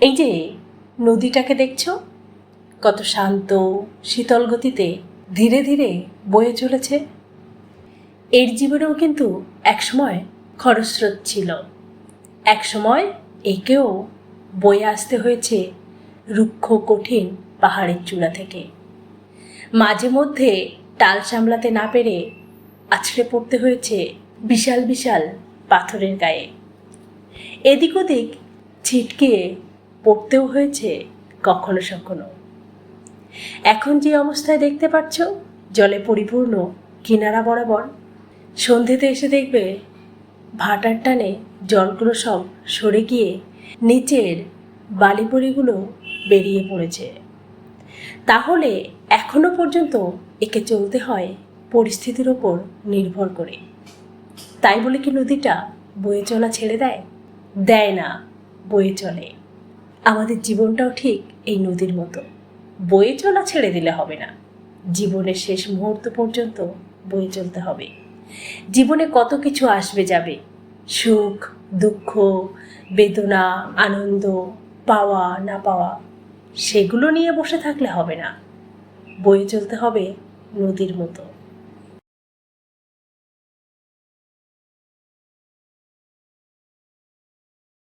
এই যে, নদীটাকে দেখছ? কত শান্ত, শীতল গতিতে ধীরে ধীরে বয়ে চলেছে। এর জীবনেও কিন্তু একসময় খরস্রোত ছিল। একসময় একেও বয়ে আসতে হয়েছে রুক্ষ, কঠিন পাহাড়ের চূড়া থেকে। মাঝে মধ্যে টাল সামলাতে না পেরে আছড়ে পড়তে হয়েছে বিশাল বিশাল পাথরের গায়ে। এদিক ওদিক ছিটকে পড়তেও হয়েছে, কখনো সখনো। এখন যে অবস্থায় দেখতে পাচ্ছ, জলে পরিপূর্ণ, কিনারা বরাবর সন্ধেতে এসে দেখবে, ভাটার টানে জলগুলো সব সরে গিয়ে নিচের বালিপড়িগুলো বেরিয়ে পড়েছে। তাহলে এখনও পর্যন্ত একে চলতে হয় পরিস্থিতির ওপর নির্ভর করে। তাই বলে কি নদীটা বয়ে চলা ছেড়ে দেয়? দেয় না, বয়ে চলে। আমাদের জীবনটাও ঠিক এই নদীর মতো। বয়ে চলা ছেড়ে দিলে হবে না। জীবনের শেষ মুহূর্ত পর্যন্ত বয়ে চলতে হবে। জীবনে কত কিছু আসবে যাবে। সুখ, দুঃখ, বেদনা, আনন্দ, পাওয়া, না পাওয়া, সেগুলো নিয়ে বসে থাকলে হবে না। বয়ে চলতে হবে নদীর মতো।